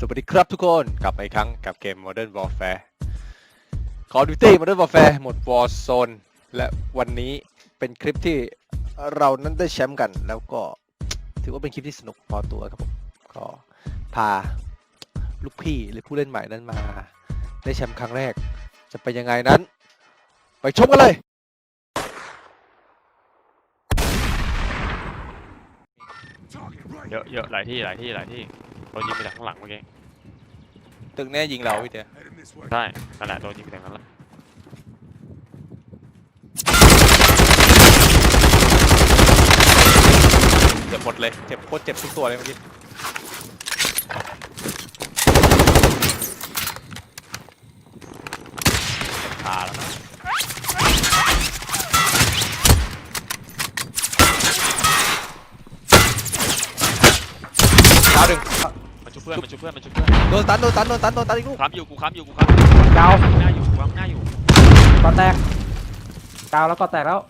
สวัสดีครับทุกคนกลับมาอีกครั้งกับเกม Modern Warfare Call of Duty Modern Warfare หมด Warzone และวันนี้เป็นคลิปที่เรานั้นได้แชมป์กัน แล้วก็ถือว่าเป็นคลิปที่สนุกพอตัวครับผมก็พาลูกพี่หรือผู้เล่นใหม่นั้นมา ได้แชมป์ครั้งแรก จะเป็นยังไงนั้น ไปชมกันเลยเยอะเยอะหลายที่หลายที่หลายที่ ดนยิงไปจากข้างหลังเมื่อกี้ตึกแน่ยิงเราพี่เดียใช่นั่นแหละโดนยิงไปจากนั้นแหละเจ็บหมดเลย เจ็บโคตรเจ็บทุกตัวเลยเมื่อกี้ ตาแล้วนะ ดาวหนึ่ง มันชุบเพื่อนมันชุบเพื่อนมันชุบเพื่อนโดนตันโดนตันโดนตันโดนตันอีกลูกค้ำอยู่กูค้ำอยู่กูค้ำดาวหน้าอยู่กูค้ำหน้าอยู่ก็แตกดาวแล้วก็แตกแล้ว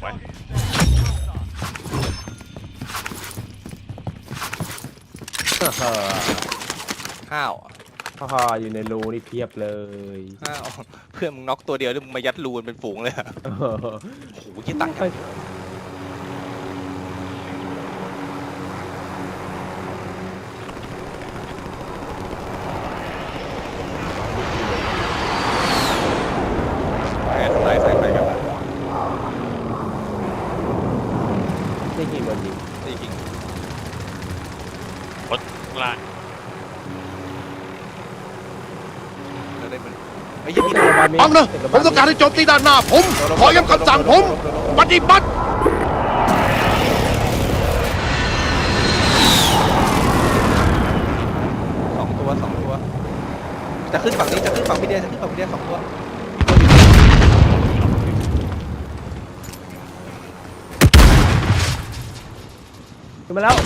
ไว้ห้าวฮ่าๆอยู่ในรูนี่เพียบเลยห้าวเพื่อนมึงน็อกตัวเดียวแล้วมึงมายัดรูมันเป็นฝูงเลยอะเออ โอ้โหยี่ตังค์ เฮ้ย แหมทำลายสายไฟกันละ นี่ยิงโดนยิง จริง รถข้างล่าง ๆเราได้มันไอ้ยยังมีฟังนะผมต้องการให้โจมตีด้านหน้าผม ขอย้ำคำสั่งผม ปฏิบัติ สองตัวสองตัว จะขึ้นฝั่งนี้จะขึ้นฝั่งพี่เดียจะขึ้นฝั่งพี่เดียสองตัวขึ้นมาแล้ว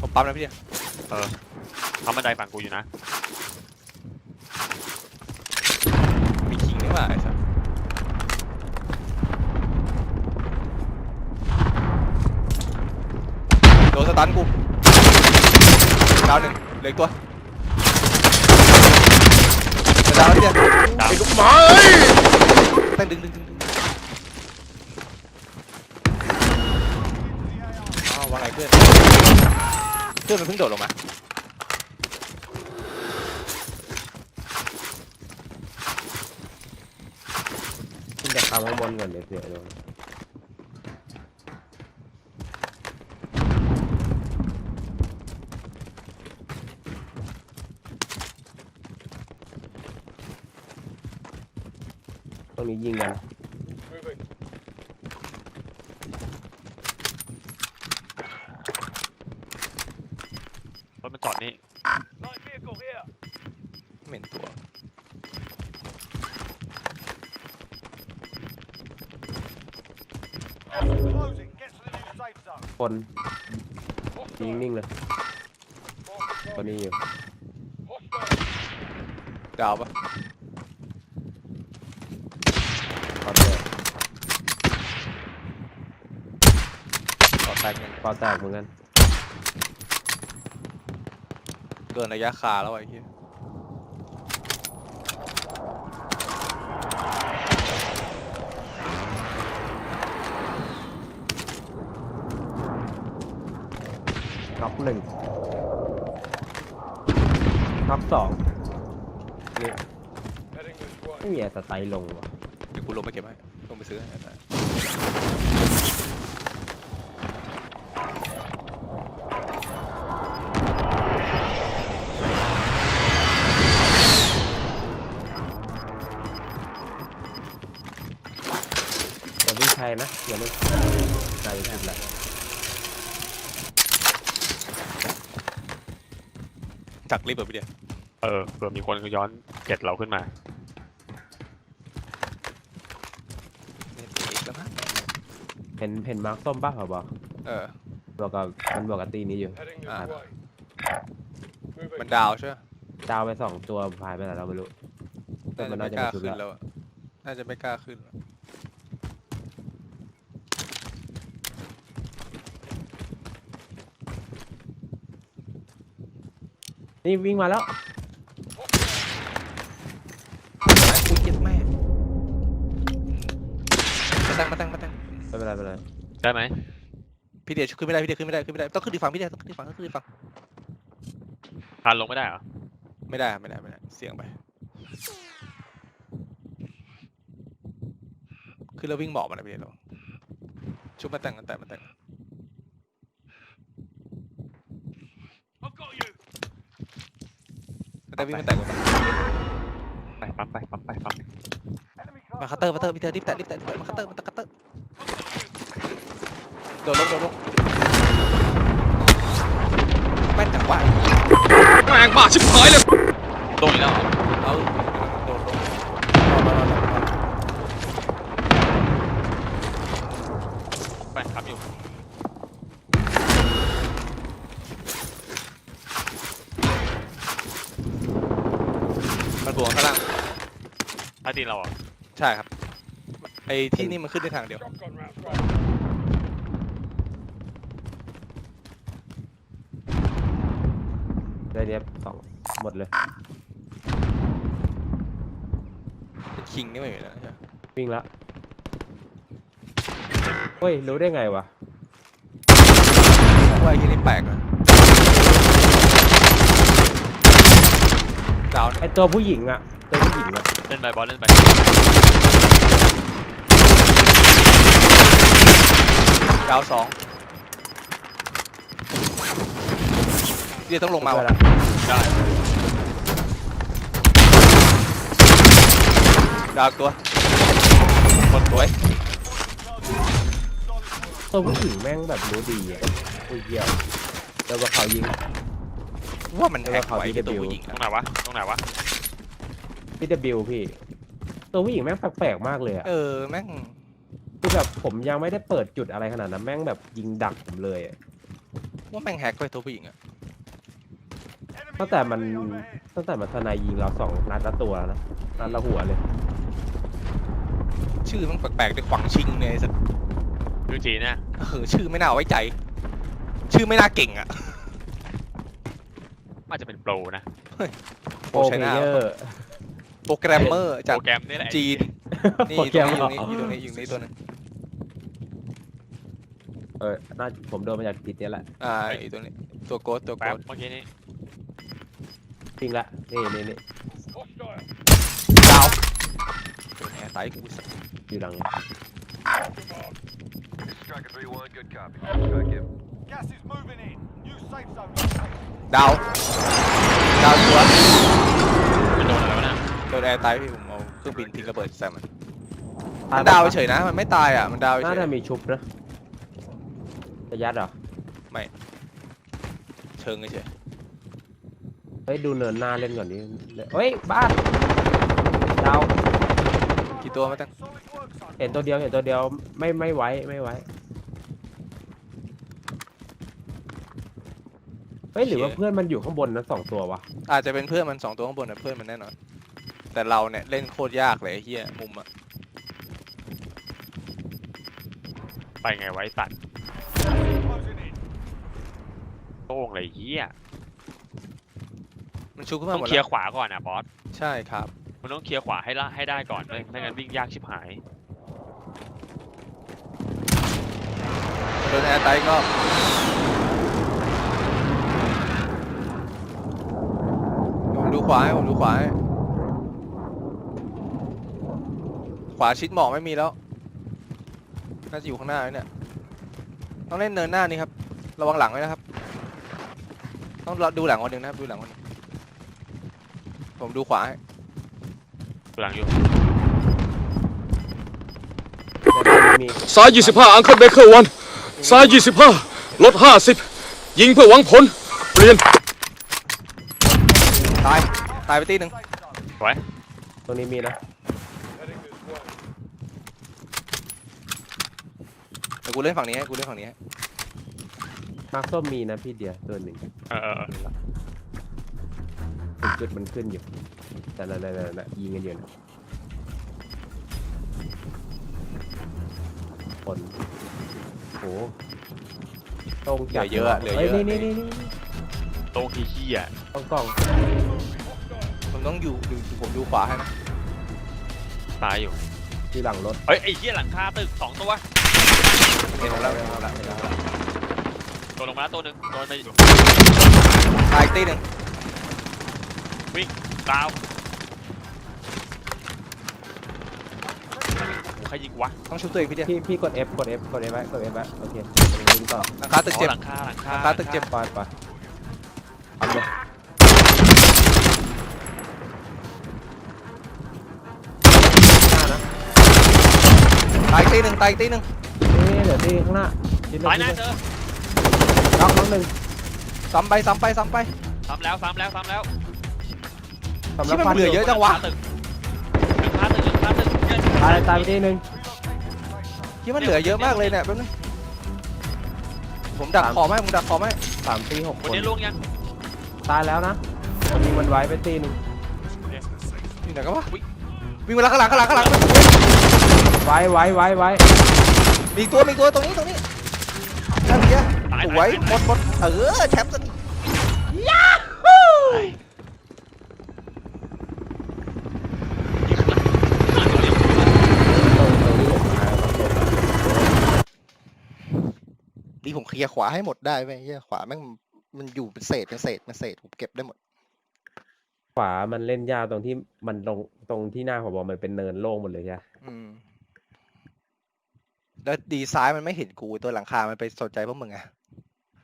ผมปั๊มนะพี่เดีย เออทำบันไดฝั่งกูอยู่นะ มีคิงนี่หว่าไอ้สัสโดนสตันกูดาวหนึ่งเหลืออกตัวดาวแล้วพี่เดียดาว ไอ้ลูกหมาเอ้ยแม่งดึงดึงดึงดึงอ้าวว่าไงเพื่อน เพื่อนมันเพิ่งโดดลงมาขึ้นจากคำข้างบนก่อนเดี๋ยวเสียโดนตรงนี้ยิงกัน รถมันจอดนี่ เหม็นตัว คนยิงนิ่งเลยตัวนี้อยู่ดาวปะก็แตกต่อแตกหนึ่งก็แตกเหมือนกัน เกินระยะคาแล้วไอ้เหี้ย น็อกหนึ่งน็อกสองนี่ไม่มีสไตล์ลงว่ะเดี๋ยวกูลงไปเก็บให้ลงไปซื้อให้นะอย่าวิ่งใช่นะอย่าวิ่งใจสุดแหละ จักรีบแบบพี่เดียเออเผื่อมีคนย้อนเก็ตเราขึ้นมา เนี่ยอีกแล้วมั้งเห็นเห็นมาร์คส้มป่ะเขาบอกเออ บอกกับมันบอกกับตีนี้อยู่อ่ามันดาวใช่ไหมดาวไปสองตัวพายไปไหนเราไม่รู้แต่น่ามันจะน่าไม่จะกล้ามาชุดขึ้นแล้วแล้วอะน่าจะไม่กล้าขึ้น นี่วิ่งมาแล้วอุ้ยเจ็บแม่มาตั้งมาตั้งมาตั้งไม่เป็นไรไม่เป็นไรได้ไหมพี่เดียขึ้นไม่ได้พี่เดียขึ้นไม่ได้ขึ้นไม่ได้ต้องขึ้นดีฝั่งพี่เดียต้องขึ้นดีฝั่งต้องขึ้นดีฝั่งคานลงไม่ได้เหรอไม่ได้ไม่ได้ไม่ได้เสี่ยงไปขึ้นแล้ววิ่งหมอบมานะพี่เดียเราชุบมาแต่งกันแต่มาแต่ง แต่วิ่งมาแต่งกันไปปั๊มไปปั๊มไปปั๊มมาคัตเตอร์มาคัตเตอร์พี่เดียรีบแตะรีบแตะรีบแตะมาคัตเตอร์มาคัตเตอร์โดดลงโดดลงแม่นจังวะแม่งบ้าชิบหายเลยลงอีกแล้วเหรอเอาโดดลงรอรอรอรอรอ ไปครับอยู่ มันบวกข้างล่างถ้าตีนเราเหรอะใช่ครับ ไอ้ที่นี่มันขึ้นได้ทางเดียว ได้เนี้ยสองหมดเลยเป็นคิงนี่ไม่มีแล้วใช่ไหมวิ่งละเฮ้ย รู้ได้ไงวะ ว่าไอ้ที่นี่แปลกนะ ดาวน์ไอตัวผู้หญิงอะตัวผู้หญิงอะเล่นไปบอลเล่นไปดาวน์สองเดี๋ยวต้องลงมาเจอว่ะละได้ดาวน์ตัวคนสวยตัวผู้หญิงแม่งแบบรู้ดีอะโอ้ยเหี้ยแล้วก็เขายิง ว่ามันแฮกแล้วก็เขาไว้ที่ตัว BW ผู้หญิงตรอะงไหนวะตรงไหนวะ พี่เดบิวพี่ ตัวผู้หญิงแม่งแปลกๆมากเลยอะเออแม่งคือแบบผมยังไม่ได้เปิดจุดอะไรขนาดนั้นแม่งแบบยิงดักผมเลยอะว่าแม่งแฮกไว้ตัวผู้หญิงอะตั้งแต่มันตั้งแต่มันทนายยิงเราสองนัดละตัวนะนัดละหัวเลย ชื่อมันแปลกๆด้วยขวังชิงเนี่ยไอ้สัสดูจีเนี่ยเออชื่อไม่น่าไว้ใจ ชื่อไม่น่าเก่งอะ อาจจะเป็นโปรนะโปรโปรไชเพลน่าเยอร์ โปรแกรมเมอร์จากโปรแกรมนี่แหละจีนนี่โปรอแกรมยู่นี่อยู่นี่อยู่นี่อยู่นี่ตัวหนึงเออน่าผมโดนมาจากทิศนี้แหละอ่าอีกตัวนี้ตัวโกดตัวโกแป๊บดเมื่อกี้นี้จริงละนี่นี่นี่ดาวตัวแหนตายกูสัสอยู่หลัง Striker 3-1, good copy. Back in. Gas is moving in. New safe zone located. ดาวดาวตัวมันโดนอะไรวะเนี่ยโดนแอร์ตายพี่ผมเอาเครื่องบินทิ้งระเบิดใส่มันตายมันดาวเฉยนะ มันไม่ตายอะมันดาวเฉน่ายจะมีชุบนะจะยัดเหรอ เชิงเฉยเฮ้ยดูเนินหน้าเล่นก่อนดิเฮ้ยบ้านดาวกี่ตัวมาตั้ง Solid work, son. เห็นตัวเดียวเห็นตัวเดียวไม่ไม่ไว้ไม่ไว้ ฮ้ยหรือว่าเพื่อนมันอยู่ข้างบนนั้นสองตัววะอาจจะเป็นเพื่อนมันสองตัวข้างบนนะเพื่อนมันแน่นอน แต่เราเนี่ยเล่นโคตรยากเลยไอ้เฮียมุมอะไปไงไว้ตัด Closing in. โต้งเลยเฮียมันชูขึ้นมาต้องหมดเคลียแล้วร์ขวาก่อนอะบอสใช่ครับ มันต้องเคลียร์ขวาให้ละให้ได้ก่อนไม่ไม่งั้นวิ่งยากชิบหาย โดนแอร์ไตายก็ผม ดูขวาให้ผมดูขวาให้ขวาชิดหมอกไม่มีแล้ว น่าจะอยู่ข้างหน้าแล้วเนี่ย ต้องเล่นเนินหน้านี่ครับ ระวังหลังไว้นะครับ ต้องดูหลังคนหนึ่งนะครับ ดูหลังคนหนึ่งผมดูขวาให้หลังอยู่มีซ้าย 25 อังเคิลเบเกอร์วันซ้าย 25 ลด 50 ยิงเพื่อหวังผล เปลี่ยน ตาย ตายไปตีหนึ่งสวยตรงนี้มีนะ Heading this way. เดี๋ยวกูเล่นฝั่งนี้ให้กูเล่นฝั่งนี้ให้มาร์คส้มมีนะพี่เดียตัวหนึ่งเออเออเออเป็นจุดมันขึ้นอยู่แต่นั่นนั่นนั่นยิงกันอยู่นะคนโหตรงจัดเหลือเยอะอะเหลือเยอะฮ้นี่นี่นี่นี่ตรงที่เฮีย กล้องกล้องผมต้องอยู่ดูผมดูขวาให้นะตายอยู่ ที่หลังรถเฮ้ย ไอ้เฮียหลังคาตึกสองตัว เห็นแล้วเห็นแล้วเห็นแล้วโดนลงมาแล้วตัวหนึ่งโดนไปตายอีกตีหนึ่งดาวโอ้ใครยิงวะต้องชุบตัวเองพี่เดียพี่พี่กด F กด F กด F ไว้กด F ไว้โอเคยิงต่อหลังคาตึกอ๋อเจ็บหลังคาหลังคาหลังคาตึกเจ็บไปไปเอาเลยายอีกตีหนึ่งตายอีกตีหนึ่งนี่เดี๋ยวตีข้างหน้าชิ้นหนึ่งตายหน้าชิ้นหเธนึ่งอน็อกน้องหนึ่งซ้ำไปซ้ำไปซ้ำไปซ้ำแล้วซ้ำแล้วซ้ำแล้วสำหที่รับมันฟันเหลือเยอะจังวะหลังคาตึกหลังคาตึกหลังคาตึกตายตายไปทีหนึ่งที่มันเหลือเยอะมากเลยเนี่ยแป๊บนึงผมดักคอไหมผมดักคอไหมสามตีหกคคนนนี้ล่วงยังตายแล้วนะผมยิงมันไว้ไปตีหนึ่งอยู่ไหนกันวะวิ่งมาแล้วข้างหลังข้างหลังข้างหลัง ไว้ไว้ไว้ไว้มีอีกตัวมีอีกตัวตรงนี้ตรงนี้นั่นเพี้ยตายสตาวยยหมดหมดเออแชมป์สักทีตรงตรงนี้ผมหาครับผมนี่ผมเคลียร์ขวาให้หมดได้ไหมเฮียขวาแม่งมันอยู่เป็นเศษเป็นเศษเป็นเศษผมเก็บได้หมด ขวามันเล่นยากตรงที่มันตรงตรงที่หน้าผมบอกมันเป็นเนินโล่งหมดเลยใช่ไหมอืม แล้วดีไซน์มันไม่เห็นกูตัวหลังคา มันไปสนใจพวกมึงไง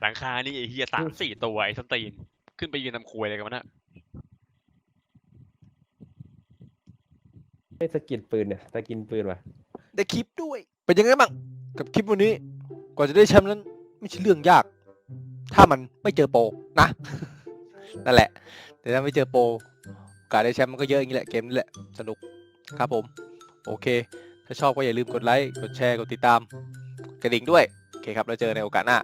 หลังคานี่ไอ้เฮียสามสี่ตัวไอ้สนตีน ขึ้นไปยืนทำควยอะไรกันวะน่ะไม่สกินปืนเนี่ยสกินปืนว่ะได้คลิปด้วย เป็นยังไงบ้างกับคลิปวันนี้ กว่าจะได้แชมป์นั้น ไม่ใช่เรื่องยาก ถ้ามันไม่เจอโปรนะ นั่นแหละ แต่ถ้าไม่เจอโปรโอกาสได้แชมป์มันก็เยอะอย่างนี้แหละเกมนี้แหละ สนุกครับผม โอเค ถ้าชอบก็อย่าลืมกดไลค์ กดแชร์ กดติดตามกระดิ่งด้วย โอเคครับ แล้วเจอกันในโอกาสหน้า